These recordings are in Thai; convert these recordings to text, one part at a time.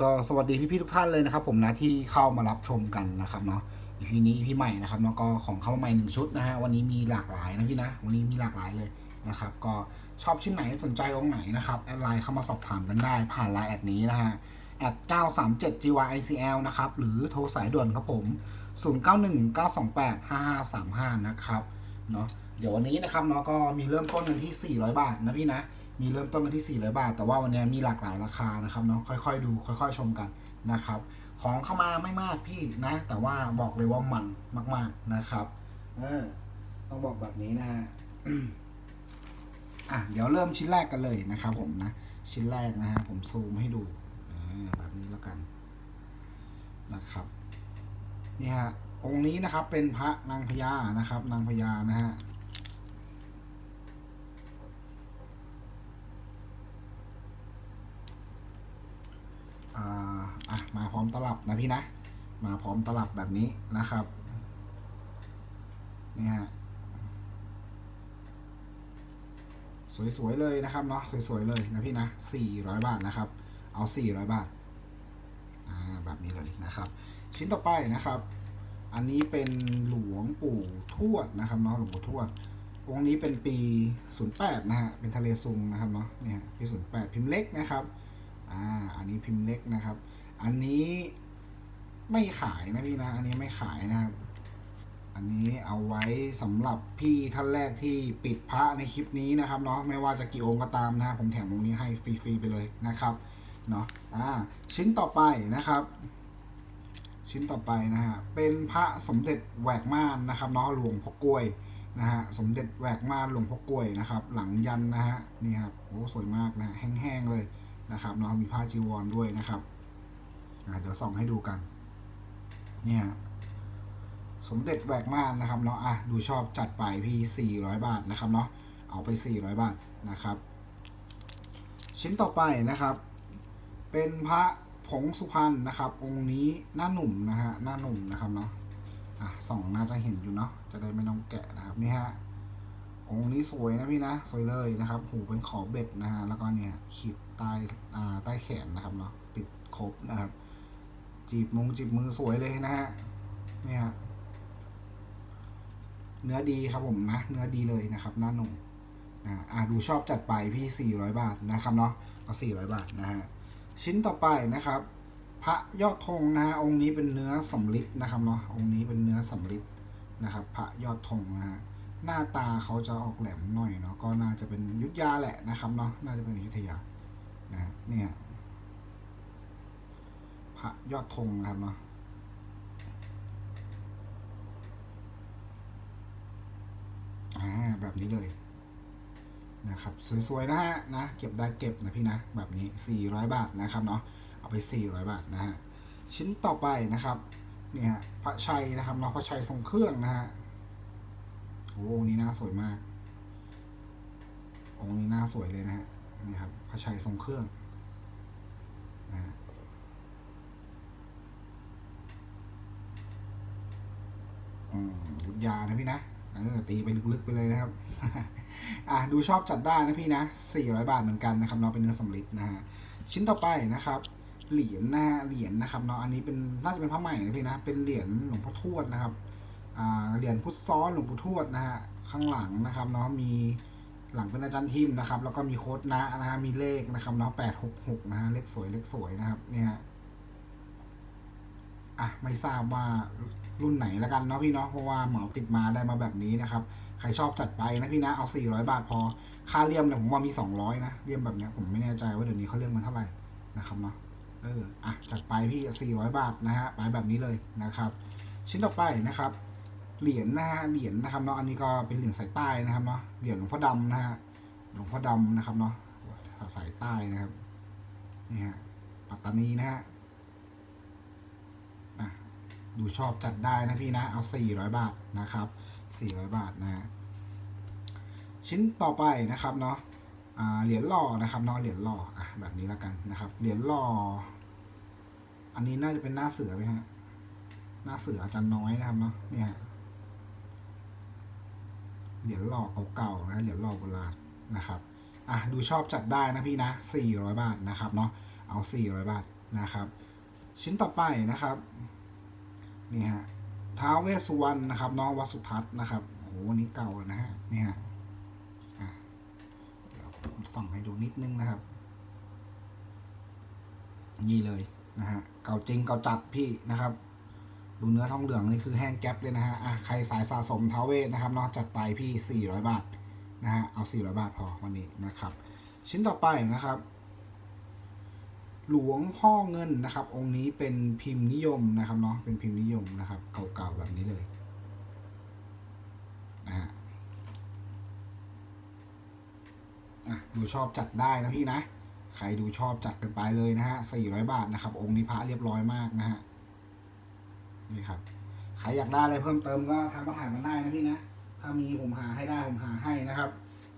ก็สวัสดีพี่ๆทุกท่านเลยนะครับ ผมนะที่เข้ามารับชมกันนะครับเนาะ EP นี้ EP ใหม่นะครับเนาะก็ของเข้ามาใหม่หนึ่งชุดนะฮะวันนี้มีหลากหลายนะพี่นะวันนี้มีหลากหลายเลยนะครับ ก็ชอบชิ้นไหนสนใจองค์ไหนนะครับแอดไลน์เข้ามาสอบถามกันได้ ผ่านไลน์แอดนี้นะฮะแอด937 gyicl นะครับหรือโทรสายด่วนครับผม 0919285535 นะครับเนาะเดี๋ยววันนี้นะครับเนาะก็มีเริ่มต้นกันที่ 400 บาทนะพี่นะ มีเริ่มต้นกันที่ 400 บาท แต่ว่าวันนี้มีหลากหลายราคานะครับเนาะค่อยๆ ดู ค่อย ๆ ชมกันนะครับ ของเข้ามาไม่มากพี่นะ แต่ว่าบอกเลยว่ามันมาก ๆนะครับเออต้องบอกแบบนี้นะฮะอะเดี๋ยวเริ่มชิ้นแรกกันเลยนะครับ ผมนะชิ้นแรกนะฮะผมซูมให้ดูแบบนี้แล้วกันนะครับนี่ฮะองค์นี้นะครับเป็นพระนางพญานะครับ นางพญานะฮะ อ่าอะมาพร้อม ตลับนะพี่นะ มาพร้อมตลับแบบนี้นะครับ นี่ฮะ สวยๆเลยนะครับเนาะ สวยๆเลยนะพี่นะ400บาทนะครับ เอา400บาท อ่า แบบนี้เลยนะครับ ชิ้นต่อไปนะครับ อันนี้เป็นหลวงปู่ทวดนะครับเนาะ หลวงปู่ทวดองค์นี้เป็นปี 08 นะฮะ เป็นทะเลซุงนะครับเนาะ เนี่ย ปี 08 พิมพ์เล็กนะครับ อ่า อันนี้พิมพ์เล็กนะครับ อันนี้ไม่ขายนะพี่นะ อันนี้ไม่ขายนะครับ อันนี้เอาไว้สำหรับพี่ท่านแรกที่ปิดพระในคลิปนี้นะครับเนาะไม่ว่าจะกี่องค์ก็ตามนะผมแถมองค์นี้ให้ฟรีๆไปเลยนะครับเนาะอ่าชิ้นต่อไปนะครับ ชิ้นต่อไปนะฮะเป็นพระสมเด็จแหวกม่านนะครับเนาะหลวงพ่อกล้วยนะฮะสมเด็จแหวกม่านหลวงพ่อกล้วยนะครับ หลังยันนะฮะนี่ครับโอ้สวยมากนะแห้งๆเลยนะครับเนาะมีผ้าจีวรด้วยนะครับ เดี๋ยวส่องให้ดูกัน เนี่ยสมเด็จแหวกม่านนะครับเนาะอะดูชอบจัดไปพี่ 400 บาทนะครับเนาะเอาไป 400 บาทนะครับ ชิ้นต่อไปนะครับ เป็นพระผงสุพรรณนะครับ องค์นี้หน้าหนุ่มนะฮะหน้าหนุ่มนะครับเนาะอะส่องน่าจะเห็นอยู่เนาะจะได้ไม่ต้องแกะนะครับนี่ฮะองค์นี้สวยนะพี่นะสวยเลยนะครับ หูเป็นขอบเบ็ดนะฮะแล้วก็เนี่ยขีดใต้อ่าใต้แขนนะครับเนาะติดครบนะครับ จีบมงจีบมือสวยเลยนะฮะเนี่ยเนื้อดีครับผมนะเนื้อดีเลยนะครับหน้าหนุ่มนะอ่าดูชอบจัดไปพี่ 400 บาทนะครับเนาะเอา400 บาทนะฮะชิ้นต่อไปนะครับ พระยอดธงนะฮะองค์นี้เป็นเนื้อสำริดนะครับเนาะองค์นี้เป็นเนื้อสำริดนะครับ พระยอดธงนะฮะหน้าตาเขาจะออกแหลมหน่อยเนาะก็น่าจะเป็นยุทธยาแหละนะครับเนาะน่าจะเป็นยุทธยานะเนี่ย พระยอดธงนะครับเนาะอ่าแบบนี้เลยนะครับสวยๆนะฮะนะเก็บได้เก็บนะพี่นะแบบนี้ 400 บาทนะครับเนาะเอาไป 400 บาทนะฮะชิ้นต่อไปนะครับเนี่ยฮะพระชัยนะครับเนาะพระชัยทรงเครื่องนะฮะโอ้องนี้หน้าสวยมากองค์นี้หน้าสวยเลยนะฮะนี่ครับพระชัยทรงเครื่องนะฮะอืม ยานะพี่นะเออตีไปลึกๆไปเลยนะครับอะดูชอบจัดได้นะพี่นะ 400 บาทเหมือนกันนะครับเนาะเป็นเนื้อสำลิดนะฮะชิ้นต่อไปนะครับ เหรียญนะฮะเหรียญนะครับเนาะอันนี้เป็นน่าจะเป็นพระใหม่นะพี่นะ เป็นเหรียญหลวงพ่อทวดนะครับอ่าเหรียญพุทธซ้อนหลวงปู่ทวดนะฮะข้างหลังนะครับเนาะมีหลังเป็นอาจารย์ทิมนะครับ แล้วก็มีโค้ดนะนะฮะมีเลขนะครับเนาะแปดหกหกนะฮะเลขสวยเลขสวยนะครับเนี่ยฮะ อะไม่ทราบว่ารุ่นไหนแล้วกันเนาะพี่เนาะเพราะว่าเหมาติดมาได้มาแบบนี้นะครับใครชอบจัดไปนะพี่นะเอา 400 บาทพอ ค่าเลี่ยมเนี่ยผมว่ามี 200 นะเลี่ยมแบบเนี้ยผมไม่แน่ใจว่าเดี๋ยวนี้เขาเลี่ยมมันเท่าไหร่นะครับเนาะเอออะจัดไปพี่ 400 บาทนะฮะไปแบบนี้เลยนะครับ ชิ้นต่อไปนะครับ เหรียญนะฮะเหรียญนะครับเนาะอันนี้ก็เป็นเหรียญสายใต้นะครับเนาะเหรียญหลวงพ่อดำนะฮะหลวงพ่อดำนะครับเนาะสายใต้นะครับนี่ฮะปัตตานีนะฮะ ดูชอบจัดได้นะพี่นะ เอา 400 บาทนะครับ 400 บาทนะ ชิ้นต่อไปนะครับเนาะเหรียญหล่อนะครับเนาะเหรียญหล่ออะแบบนี้แล้วกันนะครับ เหรียญหล่อ อันนี้น่าจะเป็นหน้าเสือไหมฮะ หน้าเสืออาจารย์น้อยนะครับเนาะ เนี่ย เหรียญหล่อเก่าๆนะ เหรียญหล่อโบราณนะครับ อะดูชอบจัดได้นะพี่นะ 400 บาทนะครับเนาะ เอา 400 บาทนะครับ ชิ้นต่อไปนะครับ นี่ฮะท้าวเวสสุวรรณนะครับน้องวัสุทัศน์นะครับโอ้โหนี้เก่าแล้วนะฮะนี่ฮะอะเดี๋ยวผมส่องให้ดูนิดนึงนะครับ นี่เลยนะฮะเก่าจริงเก่าจัดพี่นะครับ ดูเนื้อทองเหลืองนี่คือแห้งแก๊ปเลยนะฮะอะใครสายสะสมท้าวเวสนะครับนอกจัดไปพี่400บาทนะฮะเอา400บาทพอวันนี้นะครับ ชิ้นต่อไปนะครับ หลวงพ่อเงินนะครับ องค์นี้เป็นพิมพ์นิยมนะครับเนาะเป็นพิมพ์นิยมนะครับเก่าๆแบบนี้เลยนะฮะดูชอบจัดได้นะพี่นะ ใครดูชอบจัดกันไปเลยนะฮะ400บาทนะครับ องค์นี้พระเรียบร้อยมากนะฮะนี่ครับใครอยากได้อะไรเพิ่มเติมก็ทำมาถายกันได้นะพี่นะ ถ้ามีผมหาให้ได้ผมหาให้นะครับ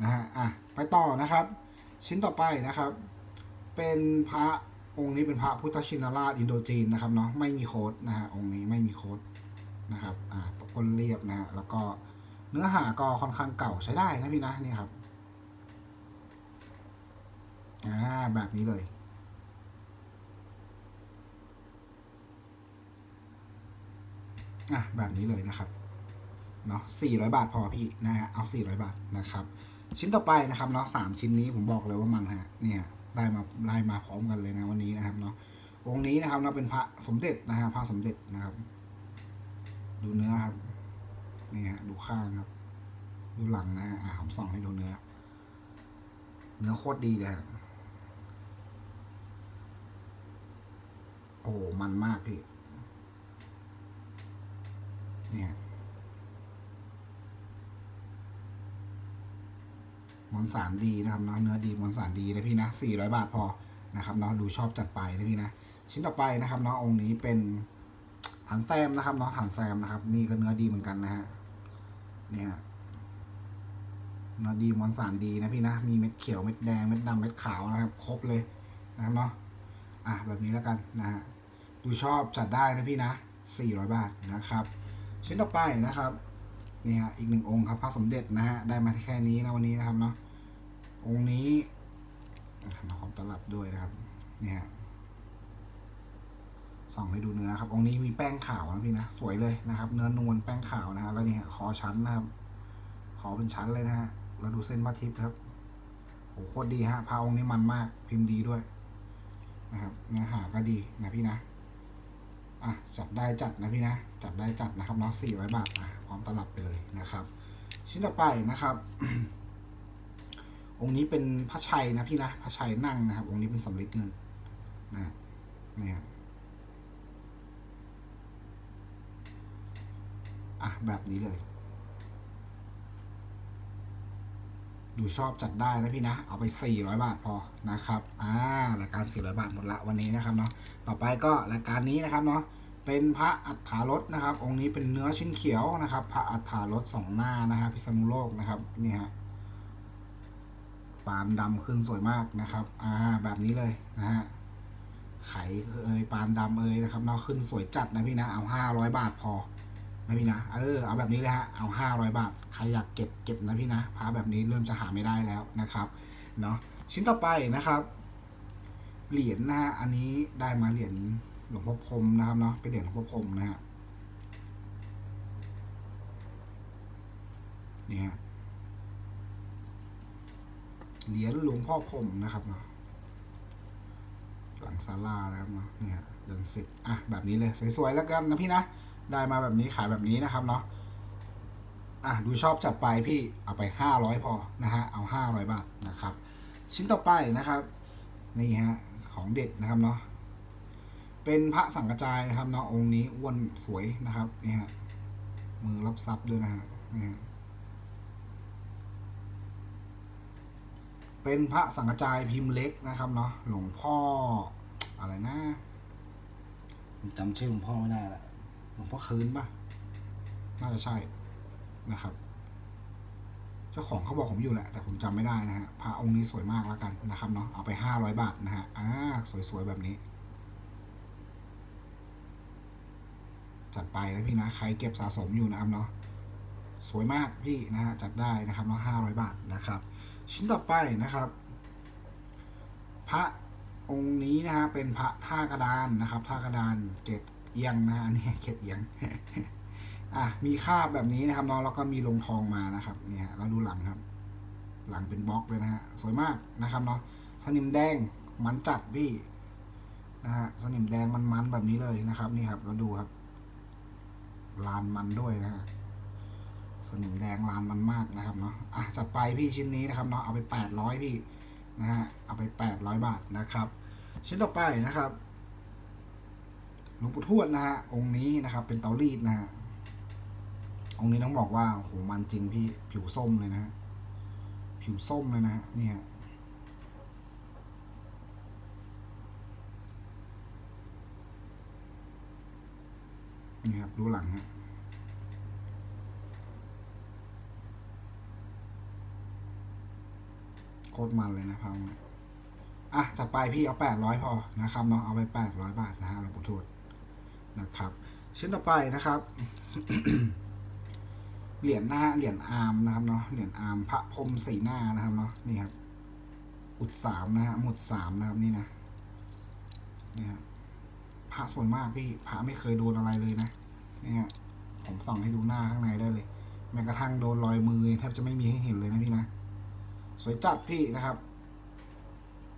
นะฮะอะไปต่อนะครับ ชิ้นต่อไปนะครับ เป็นพระ องค์นี้เป็นพระพุทธชินราชอินโดจีนนะครับเนาะไม่มีโค้ดนะฮะองค์นี้ไม่มีโค้ดนะครับอ่าตะก้นเรียบนะฮะแล้วก็เนื้อหาก็ค่อนข้างเก่าใช้ได้นะพี่นะนี่ครับอ่าแบบนี้เลยอะแบบนี้เลยนะครับเนาะ400 บาทพอพี่นะฮะเอา 400 บาทนะครับ ชิ้นต่อไปนะครับเนาะสามชิ้นนี้ผมบอกเลยว่ามังฮะเนี่ย ได้มาได้มาพร้อมกันเลยนะวันนี้นะครับเนาะองค์นี้นะครับเนาเป็นพระสมเด็จนะฮะพระสมเด็จนะครับ ดูเนื้อครับนี่ฮะดูข้างครับ ดูหลังนะอะผมส่องให้ดูเนื้อ เนื้อโคตรดีเลยฮะโอ้มันมากพี่เนี่ย มอนสารดีนะครับเนาะเนื้อดีมอนสารดีนะพี่นะ400บาทพอนะครับเนาะดูชอบจัดไปนะพี่นะชิ้นต่อไปนะครับเนาะองค์นี้เป็นถันแซมนะครับเนาะถันแซมนะครับ นี่ก็เนื้อดีเหมือนกันนะฮะเนี่ยเนื้อดีมอนสารดีนะพี่นะมีเม็ดเขียวเม็ดแดงเม็ดดำเม็ดขาวนะครับ ครบเลยนะครับเนาะอะแบบนี้แล้วกันนะฮะดูชอบจัดได้นะพี่นะ400บาทนะครับชิ้นต่อไปนะครับนี่ฮะอีกหนึ่งองค์ครับพระสมเด็จนะฮะได้มาแค่นี้นะวันนี้นะครับเนาะ องค์นี้มาความตลับด้วยนะครับ เนี่ยส่องให้ดูเนื้อครับ องค์นี้มีแป้งขาวนะพี่นะ สวยเลยนะครับ เนื้อนวลแป้งขาวนะฮะแล้วนี่ฮะคอชั้นนะครับขอเป็นชั้นเลยนะฮะ แล้วดูเส้นพระทิพย์ครับโอ้โหโคตรดีฮะพาองค์นี้มันมาก พิมพ์ดีด้วยนะครับ เนื้อหาก็ดีนะพี่นะอะจัดได้จัดนะพี่นะจัดได้จัดนะครับเนาะสี่ร้อยบาทอะพร้อมตลับไปเลยนะครับ ชิ้นต่อไปนะครับ องค์นี้เป็นพระชัยนะพี่นะพระชัยนั่งนะครับองค์นี้เป็นสำริดเงินนะนี่ฮะอะแบบนี้เลย ดูชอบจัดได้นะพี่นะ เอาไป 400 บาทพอนะครับอ่ารายการ 400 บาทหมดละวันนี้นะครับเนาะต่อไปก็รายการนี้นะครับเนาะเป็นพระอัฏฐารถนะครับ องค์นี้เป็นเนื้อชิ้นเขียวนะครับ พระอัฏฐารถสองหน้านะฮะพิษณุโลกนะครับนี่ฮะ ปานดำขึ้นสวยมากนะครับอ่าแบบนี้เลยนะฮะไขเอยปานดำเอยนะครับเนาะขึ้นสวยจัดนะพี่นะเอาห้าร้อยบาทพอนะพี่นะเออเอาแบบนี้เลยฮะเอาห้าร้อยบาทใครอยากเก็บเก็บนะพี่นะพระแบบนี้เริ่มจะหาไม่ได้แล้วนะครับเนาะชิ้นต่อไปนะครับ เหรียญนะฮะอันนี้ได้มาเหรียญหลวงพ่อพรมนะครับเนาะเป็นเหรียญหลวงพ่อพรมนะฮะนี่ฮะ เหรียญหลวงพ่อพรมนะครับเนาะหลังศาลานะครับเนาะเนี่ยเดือนสิบอะแบบนี้เลยสวยๆแล้วกันนะพี่นะได้มาแบบนี้ขายแบบนี้นะครับเนาะอะดูชอบจัดไปพี่เอาไปห้าร้อยพอนะฮะเอาห้าร้อยบาทนะครับ ชิ้นต่อไปนะครับ นี่ฮะของเด็ดนะครับเนาะเป็นพระสังกระจายนะครับเนาะองค์นี้อ้วนสวยนะครับนี่ฮะมือรับทรัพย์ด้วยนะฮะนี่ฮะ เป็นพระสังกจายพิมพ์เล็กนะครับเนาะหลวงพ่ออะไรนะจำชื่อหลวงพ่อไม่ได้ละหลวงพ่อคืนปะน่าจะใช่นะครับ เจ้าของเขาบอกผมอยู่แหละ แต่ผมจำไม่ได้นะฮะพระองค์นี้สวยมากแล้วกันนะครับเนาะเอาไปห้าร้อยบาทนะฮะอ่าสวยๆแบบนี้ จัดไปนะพี่นะใครเก็บสะสมอยู่นะครับเนาะสวยมากพี่นะฮะจัดได้นะครับเนาะห้าร้อยบาทนะครับ ชิ้นต่อไปนะครับ พระองค์นี้นะฮะเป็นพระท่ากระดานนะครับ ท่ากระดานเกตเอียงนะฮะอันนี้เกตเอียงอะมีคาบแบบนี้นะครับเนาะแล้วก็มีลงทองมานะครับ เนี่ยเราดูหลังครับ หลังเป็นบล็อกเลยนะฮะสวยมากนะครับเนาะสนิมแดงมันจัดพี่นะฮะสนิมแดงมันมันๆแบบนี้เลยนะครับ นี่ครับเราดูครับลานมันด้วยนะฮะ นิมแดงลานมันมากนะครับเนาะอะจัดไปพี่ชิ้นนี้นะครับเนาะเอาไปแปดร้อยพี่นะฮะเอาไปแปดร้อยบาทนะครับ ชิ้นต่อไปนะครับหลวงปู่ทวดนะฮะองค์นี้นะครับ เป็นเตารีดนะฮะองค์นี้ต้องบอกว่าโหมันจริงพี่ผิวส้มเลยนะฮะผิวส้มเลยนะฮะนี่ยนี่ครับดูหลังฮะ โคตรมันเลยนะพังเนี่ยอะจัดไปพี่เอาแปดร้อยพอนะครับเนาะเอาไปแปดร้อยบาทนะฮะหลวงปู่ทวดนะครับ ชิ้นต่อไปนะครับ เหรียญนะฮะเหรียญอาร์มนะครับเนาะเหรียญอาร์มพระพรมสีหน้านะครับเนาะนี่ครับ อุดสามนะฮะหมุดสามนะครับนี่นะนี่ฮะพระสวยมากพี่พระไม่เคยโดนอะไรเลยนะเนี่ยผมส่องให้ดูหน้าข้างในได้เลยแม้กระทั่งโดนรอยมือแทบจะไม่มีให้เห็นเลยนะพี่นะ สวยจัดพี่นะครับ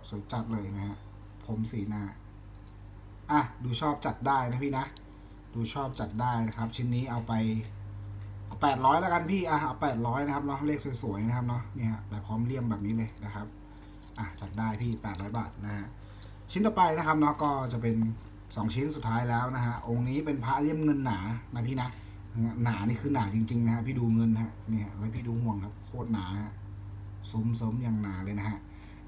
สวยจัดเลยนะฮะผมสีหน้าอะดูชอบจัดได้นะพี่นะ ดูชอบจัดได้นะครับ ชิ้นนี้เอาไปเอาแปดร้อยแล้วกันพี่อะเอาแปดร้อยนะครับเนาะเลขสวยๆนะครับเนาะเนี่ยแบบพร้อมเลี่ยมแบบนี้เลยนะครับอะจัดได้พี่แปดร้อยบาทนะฮะชิ้นต่อไปนะครับเนาะก็จะเป็นสองชิ้นสุดท้ายแล้วนะฮะองค์นี้เป็นพระเลี่ยมเงินหนานะพี่นะหนานี่คือหนาจริงๆนะฮะพี่ดูเงินนะฮะเนี่ยไว้พี่ดูห่วงครับโคตรหนาฮะ ซุ้มซุ้มอย่างหนาเลยนะฮะ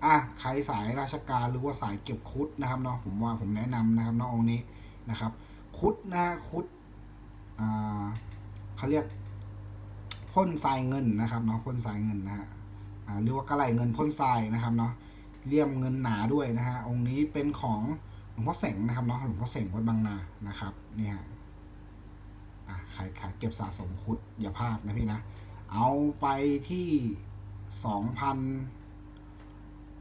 อะใครสายราชการหรือว่าสายเก็บคุดนะครับเนาะผมว่าผมแนะนำนะครับเนาะองค์นี้นะครับ คุดนะคุดอ่าเขาเรียกพ่นทรายเงินนะครับเนาะพ่นทรายเงินนะฮะอ่าหรือว่ากระไหลเงินพ่นทรายนะครับเนาะเลี่ยมเงินหนาด้วยนะฮะองค์นี้เป็นของหลวงพ่อเสงนะครับเนาะหลวงพ่อเสงวัดบางนานะครับเนี่ยอะขายขายเก็บสะสมคุดอย่าพลาดนะพี่นะ เอาไปที่ สองพัน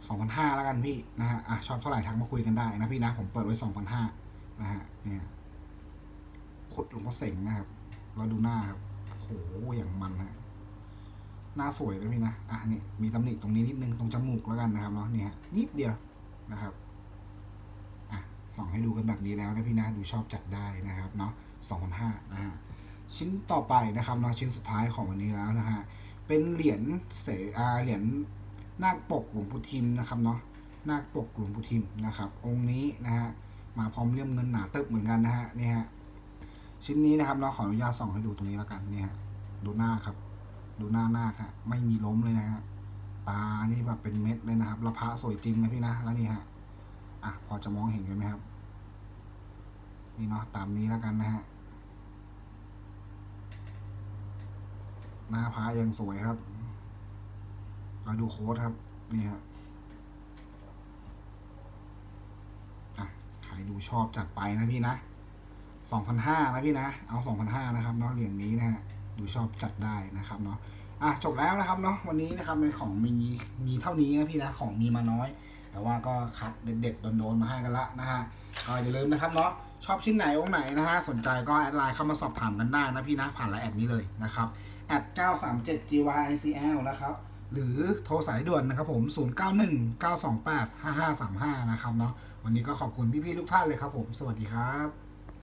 สองพันห้าแล้วกันพี่นะฮะอะชอบเท่าไหร่ทักมาคุยกันได้นะพี่นะ ผมเปิดไว้สองพันห้านะฮะเนี่ยคุดหลวงพ่อเสงนะครับเราดูหน้าครับโหอย่างมันฮะหน้าสวยเลยพี่นะอะนี่มีตำหนิตรงนี้นิดนึงตรงจมูกแล้วกันนะครับเนาะเนี่ยนิดเดียวนะครับอะส่องให้ดูกันแบบนี้แล้วนะพี่นะดูชอบจัดได้นะครับเนาะสองพันห้านะฮะชิ้นต่อไปนะครับเนาะชิ้นสุดท้ายของวันนี้แล้วนะฮะ เป็นเหรียญเสอาเหรียญนาคปกหลวงปู่ทิมนะครับเนาะนาคปกหลวงปู่ทิมนะครับ องค์นี้นะฮะมาพร้อมเลี่ยมเงินหนาตึบเหมือนกันนะฮะนี่ฮะชิ้นนี้นะครับเราขออนุญาตส่องให้ดูตรงนี้แล้วกันนี่ฮะดูหน้าครับ ดูหน้าหน้าครับไม่มีล้มเลยนะฮะตานี่แบบเป็นเม็ดเลยนะครับละพระสวยจริงนะพี่นะแล้วนี่ฮะอะพอจะมองเห็นกันไหมครับ นี่เนาะตามนี้แล้วกันนะฮะ หน้าพระยังสวยครับมาดูโค้ดครับ นี่ฮะใครดูชอบจัดไปนะพี่นะสองพันห้านะพี่นะ เอาสองพันห้านะครับเนาะเหรียญนี้นะฮะ ดูชอบจัดได้นะครับเนาะ อะจบแล้วนะครับเนาะวันนี้นะครับในของมีมีเท่านี้นะพี่นะของมีมาน้อย แต่ว่าก็คัดเด็ดๆโดนๆมาให้กันละนะฮะก็อย่าลืมนะครับเนาะชอบชิ้นไหนองค์ไหนนะฮะสนใจก็แอดไลน์เข้ามาสอบถามกันได้นะพี่นะผ่านไลน์แอดนี้เลยนะครับ อด937 gycl นะครับ หรือโทรสายด่วนนะครับผม 091 928 5535 นะครับเนาะ วันนี้ก็ขอบคุณพี่ๆทุกท่านเลยครับผม สวัสดีครับ